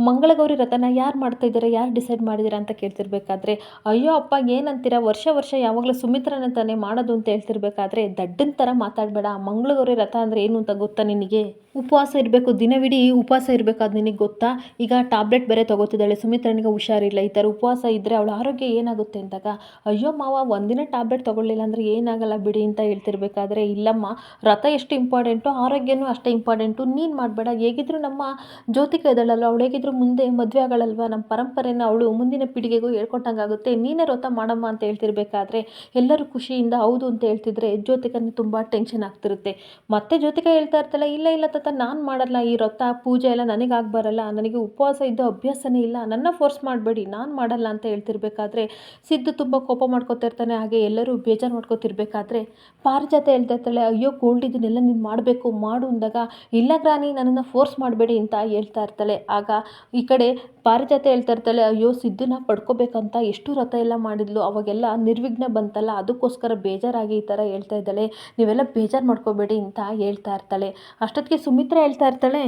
ಮಂಗಳಗೌರಿ ರಥನ ಯಾರು ಮಾಡ್ತಾ ಇದ್ದಾರೆ, ಯಾರು ಡಿಸೈಡ್ ಮಾಡಿದ್ದೀರಾ ಅಂತ ಕೇಳ್ತಿರ್ಬೇಕಾದ್ರೆ, ಅಯ್ಯೋ ಅಪ್ಪ ಏನಂತೀರ, ವರ್ಷ ವರ್ಷ ಯಾವಾಗಲೂ ಸುಮಿತ್ರನ ತಾನೇ ಮಾಡೋದು ಅಂತ ಹೇಳ್ತಿರ್ಬೇಕಾದ್ರೆ ದಡ್ಡನ ಥರ ಮಾತಾಡಬೇಡ. ಮಂಗಳಗೌರಿ ರಥ ಅಂದರೆ ಏನು ಅಂತ ಗೊತ್ತಾ ನಿನಗೆ? ಉಪವಾಸ ಇರಬೇಕು, ದಿನವಿಡೀ ಉಪವಾಸ ಇರಬೇಕು ಅದು ನಿನಗೆ ಗೊತ್ತಾ? ಈಗ ಟ್ಯಾಬ್ಲೆಟ್ ಬೇರೆ ತೊಗೋತಿದ್ದಾಳೆ, ಸುಮಿತ್ರನಿಗೆ ಹುಷಾರಿಲ್ಲ. ಈ ಥರ ಉಪವಾಸ ಇದ್ದರೆ ಅವಳ ಆರೋಗ್ಯ ಏನಾಗುತ್ತೆ ಅಂದಾಗ, ಅಯ್ಯೋ ಮಾವ, ಒಂದಿನ ಟ್ಯಾಬ್ಲೆಟ್ ತೊಗೊಳ್ಳಿಲ್ಲ ಅಂದರೆ ಏನಾಗಲ್ಲ ಬಿಡಿ ಅಂತ ಹೇಳ್ತಿರ್ಬೇಕಾದ್ರೆ, ಇಲ್ಲಮ್ಮ, ರಥ ಎಷ್ಟು ಇಂಪಾರ್ಟೆಂಟು ಆರೋಗ್ಯನೂ ಅಷ್ಟೇ ಇಂಪಾರ್ಟೆಂಟು ನೀನು ಮಾಡಬೇಡ. ಹೇಗಿದ್ರು ನಮ್ಮ ಜ್ಯೋತಿಕ ಇದ್ದಾಳಲ್ಲ, ಅವಳು ಹೇಗಿದ್ರು ಮುಂದೆ ಮದುವೆ ಆಗಳಲ್ವ ನಮ್ಮ ಪರಂಪರೆನ ಅವಳು ಮುಂದಿನ ಪೀಳಿಗೆಗೂ ಹೇಳ್ಕೊಟ್ಟಂಗಾಗುತ್ತೆ. ನೀನೇ ವ್ರತ ಮಾಡಮ್ಮ ಅಂತ ಹೇಳ್ತಿರ್ಬೇಕಾದ್ರೆ ಎಲ್ಲರೂ ಖುಷಿಯಿಂದ ಹೌದು ಅಂತ ಹೇಳ್ತಿದ್ರೆ ಜ್ಯೋತಿಕನ ತುಂಬ ಟೆನ್ಷನ್ ಆಗ್ತಿರುತ್ತೆ. ಮತ್ತೆ ಜ್ಯೋತಿಕ ಹೇಳ್ತಾ ಇರ್ತಲ್ಲ ಇಲ್ಲ ಇಲ್ಲ ತಾತ, ನಾನು ಮಾಡಲ್ಲ ಈ ವ್ರತ, ಪೂಜೆ ಎಲ್ಲ ನನಗೆ ಬರಲ್ಲ ನನಗೆ ಉಪವಾಸ ಇದ್ದು ಅಭ್ಯಾಸನೇ ಇಲ್ಲ. ನನ್ನ ಫೋರ್ಸ್ ಮಾಡಬೇಡಿ, ನಾನು ಮಾಡಲ್ಲ ಅಂತ ಹೇಳ್ತಿರ್ಬೇಕಾದ್ರೆ ಸಿದ್ದು ತುಂಬ ಕೋಪ ಮಾಡ್ಕೋತಿರ್ತಾನೆ ಹಾಗೆ ಎಲ್ಲರೂ ಬೇಜಾರು ಮಾಡ್ಕೊತಿರ್ಬೇಕಾದ್ರೆ ಪಾರಿಜಾತ ಹೇಳ್ತಾ ಇರ್ತಾಳೆ, ಅಯ್ಯೋ ಗೋಲ್ಡ್ ಇದನ್ನೆಲ್ಲ ನೀನು ಮಾಡಬೇಕು, ಮಾಡು ಅಂದಾಗ, ಇಲ್ಲ ಗ್ರಾನಿ ನನ್ನನ್ನು ಫೋರ್ಸ್ ಮಾಡಬೇಡಿ ಅಂತ ಹೇಳ್ತಾ ಇರ್ತಾಳೆ. ಆಗ ಈ ಕಡೆ ಪಾರಿಜಾತ ಹೇಳ್ತಾ ಇರ್ತಾಳೆ ಅಯ್ಯೋ, ಸಿದ್ಧನ ಪಡ್ಕೋಬೇಕಂತ ಎಷ್ಟು ರಥ ಎಲ್ಲ ಮಾಡಿದ್ಲು, ಅವಾಗೆಲ್ಲ ನಿರ್ವಿಘ್ನ ಬಂತಲ್ಲ, ಅದಕ್ಕೋಸ್ಕರ ಬೇಜಾರಾಗಿ ಈ ಥರ ಹೇಳ್ತಾ ಇದ್ದಾಳೆ, ನೀವೆಲ್ಲ ಬೇಜಾರು ಮಾಡ್ಕೋಬೇಡಿ ಅಂತ ಹೇಳ್ತಾ ಇರ್ತಾಳೆ. ಅಷ್ಟೊತ್ತಿಗೆ ಸುಮಿತ್ರ ಹೇಳ್ತಾ ಇರ್ತಾಳೆ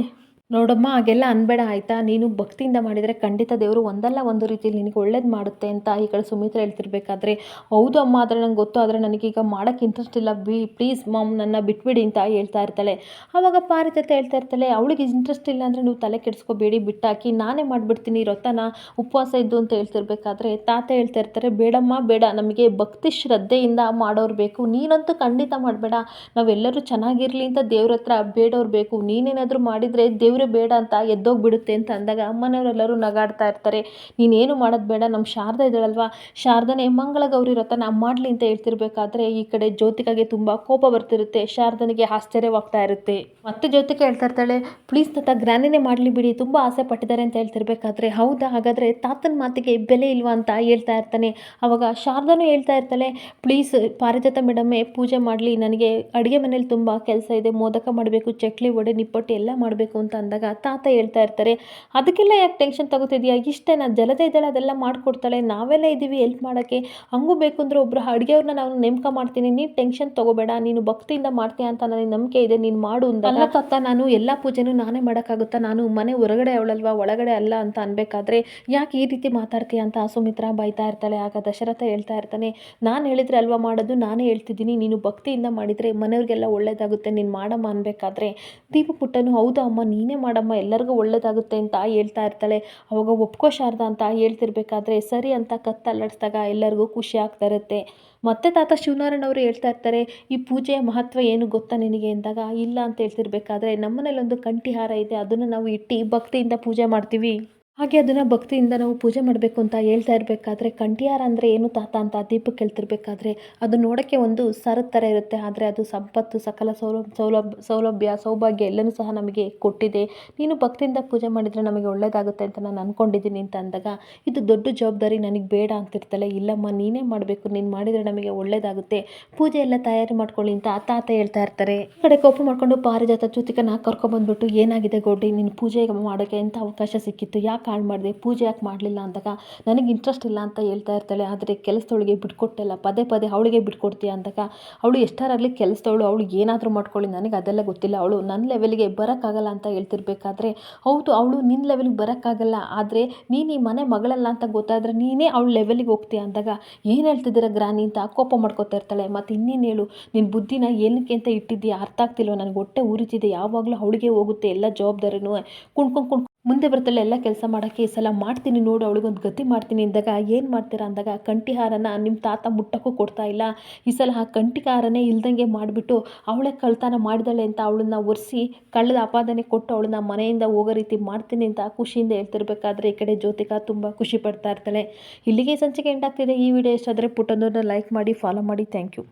ನೋಡಮ್ಮ, ಹಾಗೆಲ್ಲ ಅನ್ಬೇಡ ಆಯಿತಾ? ನೀನು ಭಕ್ತಿಯಿಂದ ಮಾಡಿದರೆ ಖಂಡಿತ ದೇವರು ಒಂದಲ್ಲ ಒಂದು ರೀತಿಯಲ್ಲಿ ನಿನಗೆ ಒಳ್ಳೇದು ಮಾಡುತ್ತೆ ಅಂತ ಈ ಕಡೆ ಸುಮಿತ್ರ ಹೇಳ್ತಿರ್ಬೇಕಾದ್ರೆ. ಹೌದು ಅಮ್ಮ, ಆದರೆ ನಂಗೆ ಗೊತ್ತು. ಆದರೆ ನನಗೀಗ ಮಾಡೋಕ್ಕೆ ಇಂಟ್ರೆಸ್ಟ್ ಇಲ್ಲ. ಬಿ ಪ್ಲೀಸ್ ಮಮ್ ನನ್ನ ಬಿಟ್ಬಿಡಿ ಅಂತ ಹೇಳ್ತಾ ಇರ್ತಾಳೆ. ಆವಾಗ ಪಾರಿತತೆ ಹೇಳ್ತಾ ಇರ್ತಾಳೆ, ಅವಳಿಗೆ ಇಂಟ್ರೆಸ್ಟ್ ಇಲ್ಲ ಅಂದರೆ ನೀವು ತಲೆ ಕೆಡಿಸ್ಕೋಬೇಡಿ, ಬಿಟ್ಟಾಕಿ. ನಾನೇ ಮಾಡಿಬಿಡ್ತೀನಿ ರೊತ್ತನ ಉಪವಾಸ ಇದ್ದು ಅಂತ ಹೇಳ್ತಿರ್ಬೇಕಾದ್ರೆ ತಾತ ಹೇಳ್ತಾ ಇರ್ತಾರೆ, ಬೇಡಮ್ಮ, ಬೇಡ. ನಮಗೆ ಭಕ್ತಿ ಶ್ರದ್ಧೆಯಿಂದ ಮಾಡೋರು ಬೇಕು. ನೀನಂತೂ ಖಂಡಿತ ಮಾಡಬೇಡ. ನಾವೆಲ್ಲರೂ ಚೆನ್ನಾಗಿರಲಿ ಅಂತ ದೇವ್ರ ಹತ್ರ ಬೇಡವ್ರು ಬೇಕು. ನೀನೇನಾದರೂ ಮಾಡಿದರೆ ದೇವ್ರೇ ಬೇಡ ಅಂತ ಎದ್ದೋಗ್ಬಿಡುತ್ತೆ ಅಂತ ಅಂದಾಗ ಅಮ್ಮನವರೆಲ್ಲರೂ ನಗಾಡ್ತಾ ಇರ್ತಾರೆ. ನೀನೇನು ಮಾಡೋದು ಬೇಡ ನಮ್ಮ ಶಾರದಾ ಇದ್ದಾಳಲ್ವಾ? ಶಾರದನೇ ಮಂಗಳ ಗೌರಿ ವ್ರತನ ಮಾಡಲಿ ಅಂತ ಹೇಳ್ತಿರ್ಬೇಕಾದ್ರೆ ಈ ಕಡೆ ಜ್ಯೋತಿಕಾಗೆ ತುಂಬ ಕೋಪ ಬರ್ತಿರುತ್ತೆ. ಶಾರದನಿಗೆ ಆಶ್ಚರ್ಯವಾಗ್ತಾ ಇರುತ್ತೆ. ಮತ್ತೆ ಜ್ಯೋತಿಕ ಹೇಳ್ತಾ ಇರ್ತಾಳೆ, ಪ್ಲೀಸ್ ತಾತ, ಗ್ರಾನಿನೇ ಮಾಡಲಿ ಬಿಡಿ. ತುಂಬ ಆಸೆ ಪಟ್ಟಿದ್ದಾರೆ ಅಂತ ಹೇಳ್ತಿರ್ಬೇಕಾದ್ರೆ. ಹೌದಾ? ಹಾಗಾದರೆ ತಾತನ ಮಾತಿಗೆ ಬೆಲೆ ಇಲ್ವಾ ಅಂತ ಹೇಳ್ತಾ ಇರ್ತಾನೆ. ಅವಾಗ ಶಾರದನೂ ಹೇಳ್ತಾ ಇರ್ತಾಳೆ, ಪ್ಲೀಸ್ ಪಾರಿಜಾತ ಮೇಡಮ್ಮೇ, ಪೂಜೆ ಮಾಡಲಿ. ನನಗೆ ಅಡುಗೆ ಮನೇಲಿ ತುಂಬ ಕೆಲಸ ಇದೆ. ಮೋದಕ ಮಾಡಬೇಕು, ಚಕ್ಲಿ, ವಡೆ, ನಿಪ್ಪಟ್ಟು ಎಲ್ಲ ಮಾಡಬೇಕು ಅಂತ ಅಂದಾಗ ತಾತ ಹೇಳ್ತಾ ಇರ್ತಾರೆ, ಅದಕ್ಕೆಲ್ಲ ಯಾಕೆ ಟೆನ್ಷನ್ ತಗೋತಿದ್ಯಾ? ಇಷ್ಟೇ ನಾನು ಜಲದ ಇದ್ದಾಳೆ ಅದೆಲ್ಲ ಮಾಡಿಕೊಡ್ತಾಳೆ, ನಾವೆಲ್ಲ ಇದ್ದೀವಿ ಹೆಲ್ಪ್ ಮಾಡೋಕ್ಕೆ. ಹಂಗೂ ಬೇಕು ಅಂದರೆ ಒಬ್ಬರು ಅಡುಗೆಯವ್ರನ್ನ ನಾನು ನೇಮಕ ಮಾಡ್ತೀನಿ. ನೀನು ಟೆನ್ಷನ್ ತಗೋಬೇಡ, ನೀನು ಭಕ್ತಿಯಿಂದ ಮಾಡ್ತೀಯ ಅಂತ ನನಗೆ ನಂಬಿಕೆ ಇದೆ, ನೀನು ಮಾಡು ಅಂತ ಅಲ್ಲ ತಾತ, ನಾನು ಎಲ್ಲ ಪೂಜೆನೂ ನಾನೇ ಮಾಡೋಕ್ಕಾಗುತ್ತಾ? ನಾನು ಮನೆ ಹೊರಗಡೆ ಅವಳಲ್ವಾ, ಒಳಗಡೆ ಅಲ್ಲ ಅಂತ ಅನ್ಬೇಕಾದ್ರೆ ಯಾಕೆ ಈ ರೀತಿ ಮಾತಾಡ್ತೀಯ ಅಂತ ಸುಮಿತ್ರ ಬೈತಾ ಇರ್ತಾಳೆ. ಆಗ ದಶರಥ ಹೇಳ್ತಾ ಇರ್ತಾನೆ, ನಾನು ಹೇಳಿದ್ರೆ ಅಲ್ವಾ ಮಾಡೋದು? ನಾನೇ ಹೇಳ್ತಿದ್ದೀನಿ. ನೀನು ಭಕ್ತಿಯಿಂದ ಮಾಡಿದರೆ ಮನೆಯವ್ರಿಗೆಲ್ಲ ಒಳ್ಳೇದಾಗುತ್ತೆ. ನೀನು ಮಾಡಮ್ಮ ಅನ್ಬೇಕಾದ್ರೆ ದೀಪ ಪುಟ್ಟನು, ಹೌದಾ ಅಮ್ಮ, ನೀನೇ ಮಾಡಮ್ಮ, ಎಲ್ಲರಿಗೂ ಒಳ್ಳೇದಾಗುತ್ತೆ ಅಂತ ಹೇಳ್ತಾ ಇರ್ತಾಳೆ. ಅವಾಗ ಒಪ್ಕೋ ಅಂತ ಹೇಳ್ತಿರ್ಬೇಕಾದ್ರೆ, ಸರಿ ಅಂತ ಕತ್ತಲ್ಲಾಡಿಸಿದಾಗ ಎಲ್ಲರಿಗೂ ಖುಷಿ ಆಗ್ತಾ ಇರುತ್ತೆ. ಮತ್ತೆ ತಾತ ಶಿವನಾರಾಯಣ ಅವರು ಹೇಳ್ತಾ ಇರ್ತಾರೆ, ಈ ಪೂಜೆಯ ಮಹತ್ವ ಏನು ಗೊತ್ತಾ ನಿನಗೆ ಅಂದಾಗ ಇಲ್ಲ ಅಂತ ಹೇಳ್ತಿರ್ಬೇಕಾದ್ರೆ ನಮ್ಮನೇಲೊಂದು ಕಂಠಿಹಾರ ಇದೆ, ಅದನ್ನು ನಾವು ಇಟ್ಟು ಭಕ್ತಿಯಿಂದ ಪೂಜೆ ಮಾಡ್ತೀವಿ. ಹಾಗೆ ಅದನ್ನು ಭಕ್ತಿಯಿಂದ ನಾವು ಪೂಜೆ ಮಾಡಬೇಕು ಅಂತ ಹೇಳ್ತಾ ಇರಬೇಕಾದ್ರೆ ಕಂಠಿಯಾರ ಅಂದರೆ ಏನು ತಾತ ಅಂತ ದೀಪಕ್ಕೆ ಹೇಳ್ತಿರ್ಬೇಕಾದ್ರೆ ಅದು ನೋಡೋಕ್ಕೆ ಒಂದು ಸರದ ಥರ ಇರುತ್ತೆ. ಆದರೆ ಅದು ಸಂಪತ್ತು, ಸಕಲ ಸೌಲಭ್ಯ ಸೌಲಭ್ಯ ಸೌಲಭ್ಯ, ಸೌಭಾಗ್ಯ ಎಲ್ಲನೂ ಸಹ ನಮಗೆ ಕೊಟ್ಟಿದೆ. ನೀನು ಭಕ್ತಿಯಿಂದ ಪೂಜೆ ಮಾಡಿದರೆ ನಮಗೆ ಒಳ್ಳೆಯದಾಗುತ್ತೆ ಅಂತ ನಾನು ಅಂದ್ಕೊಂಡಿದ್ದೀನಿ ಅಂತ ಅಂದಾಗ, ಇದು ದೊಡ್ಡ ಜವಾಬ್ದಾರಿ ನನಗೆ ಬೇಡ ಅಂತಿರ್ತಾಳೆ ಇಲ್ಲಮ್ಮ, ನೀನೇ ಮಾಡಬೇಕು. ನೀನು ಮಾಡಿದರೆ ನಮಗೆ ಒಳ್ಳೆಯದಾಗುತ್ತೆ ಪೂಜೆ ಎಲ್ಲ ತಯಾರಿ ಮಾಡ್ಕೊಳ್ಳಿ ಅಂತ ತಾತ ಹೇಳ್ತಾ ಇರ್ತಾರೆ. ಕಡೆ ಕೋಪ ಮಾಡಿಕೊಂಡು ಪಾರಿಜಾತ ಜ್ಯೋತಿಕನ ಕರ್ಕೊಂಬಂದ್ಬಿಟ್ಟು ಏನಾಗಿದೆ ಗೋಡಿ ನೀನು ಪೂಜೆ ಮಾಡೋಕ್ಕೆ ಎಂಥ ಅವಕಾಶ ಸಿಕ್ಕಿತ್ತು? ಯಾಕೆ ಹಾಳು ಮಾಡಿದೆ ಪೂಜೆ ಯಾಕೆ ಮಾಡಲಿಲ್ಲ ಅಂದಾಗ, ನನಗೆ ಇಂಟ್ರೆಸ್ಟ್ ಇಲ್ಲ ಅಂತ ಹೇಳ್ತಾ ಇರ್ತಾಳೆ, ಆದರೆ ಕೆಲಸದೊಳಗೆ ಬಿಟ್ಕೊಟ್ಟಲ್ಲ, ಪದೇ ಪದೇ ಅವಳಿಗೆ ಬಿಟ್ಕೊಡ್ತೀಯ ಅಂದಾಗ, ಅವಳು ಎಷ್ಟಾರಾಗಲಿ ಕೆಲಸದವಳು, ಅವಳು ಏನಾದರೂ ಮಾಡ್ಕೊಳ್ಳಿ, ನನಗೆ ಅದೆಲ್ಲ ಗೊತ್ತಿಲ್ಲ, ಅವಳು ನನ್ನ ಲೆವೆಲ್ಗೆ ಬರೋಕ್ಕಾಗಲ್ಲ ಅಂತ ಹೇಳ್ತಿರ್ಬೇಕಾದ್ರೆ, ಹೌದು, ಅವಳು ನಿನ್ನ ಲೆವೆಲ್ಗೆ ಬರೋಕ್ಕಾಗಲ್ಲ, ಆದರೆ ನೀನು ಈ ಮನೆ ಮಗಳಲ್ಲ ಅಂತ ಗೊತ್ತಾದರೆ ನೀನೇ ಅವಳ ಲೆವೆಲ್ಗೆ ಹೋಗ್ತೀಯ ಅಂದಾಗ, ಏನು ಹೇಳ್ತಿದ್ದೀರ ಗ್ರಾನಿ ಅಂತ ಕೋಪ ಮಾಡ್ಕೋತಾ ಇರ್ತಾಳೆ, ಮತ್ತು ಇನ್ನೇನು ಹೇಳು ನಿನ್ನ ಬುದ್ಧಿನ ಏನಕ್ಕೆ ಅಂತ ಇಟ್ಟಿದ್ದೀಯ, ಅರ್ಥ ಆಗ್ತಿಲ್ವ, ನನಗೆ ಹೊಟ್ಟೆ ಉರಿತಿದೆ, ಯಾವಾಗಲೂ ಅವಳಿಗೆ ಹೋಗುತ್ತೆ, ಎಲ್ಲ ಜವಾಬ್ದಾರಿನೂ ಕುಣ್ಕೊಂಡು ಕುಣ್ ಮುಂದೆ ಬರ್ತಲ್ಲ ಎಲ್ಲ ಕೆಲಸ ಮಾಡೋಕ್ಕೆ ಈ ಸಲ ಮಾಡ್ತೀನಿ ನೋಡು, ಅವಳಿಗೊಂದು ಗತಿ ಮಾಡ್ತೀನಿ ಅಂದಾಗ ಏನು ಮಾಡ್ತೀರಾ ಅಂದಾಗ ಕಂಠಿಹಾರನ ನಿಮ್ಮ ತಾತ ಮುಟ್ಟಕ್ಕೂ ಕೊಡ್ತಾ ಇಲ್ಲ. ಈ ಸಲ ಆ ಕಂಠಿಹಾರನೇ ಇಲ್ದಂಗೆ ಮಾಡಿಬಿಟ್ಟು ಅವಳೇ ಕಳ್ತನ ಮಾಡಿದಾಳೆ ಅಂತ ಅವಳನ್ನ ಒರೆಸಿ ಕಳ್ಳದ ಆಪಾದನೆ ಕೊಟ್ಟು ಅವಳನ್ನ ಮನೆಯಿಂದ ಹೋಗೋ ರೀತಿ ಮಾಡ್ತೀನಿ ಅಂತ ಖುಷಿಯಿಂದ ಹೇಳ್ತಿರ್ಬೇಕಾದ್ರೆ ಈ ಕಡೆ ಜ್ಯೋತಿಕಾ ತುಂಬ ಖುಷಿ ಪಡ್ತಾ ಇರ್ತಾಳೆ. ಇಲ್ಲಿಗೆ ಸಂಚಿಕೆ ಎಂಟಾಗ್ತಿದೆ ಈ ವಿಡಿಯೋ ಇಷ್ಟ ಆದರೆ ಪುಟ್ಟೊಂದನ್ನು ಲೈಕ್ ಮಾಡಿ ಫಾಲೋ ಮಾಡಿ. Thank you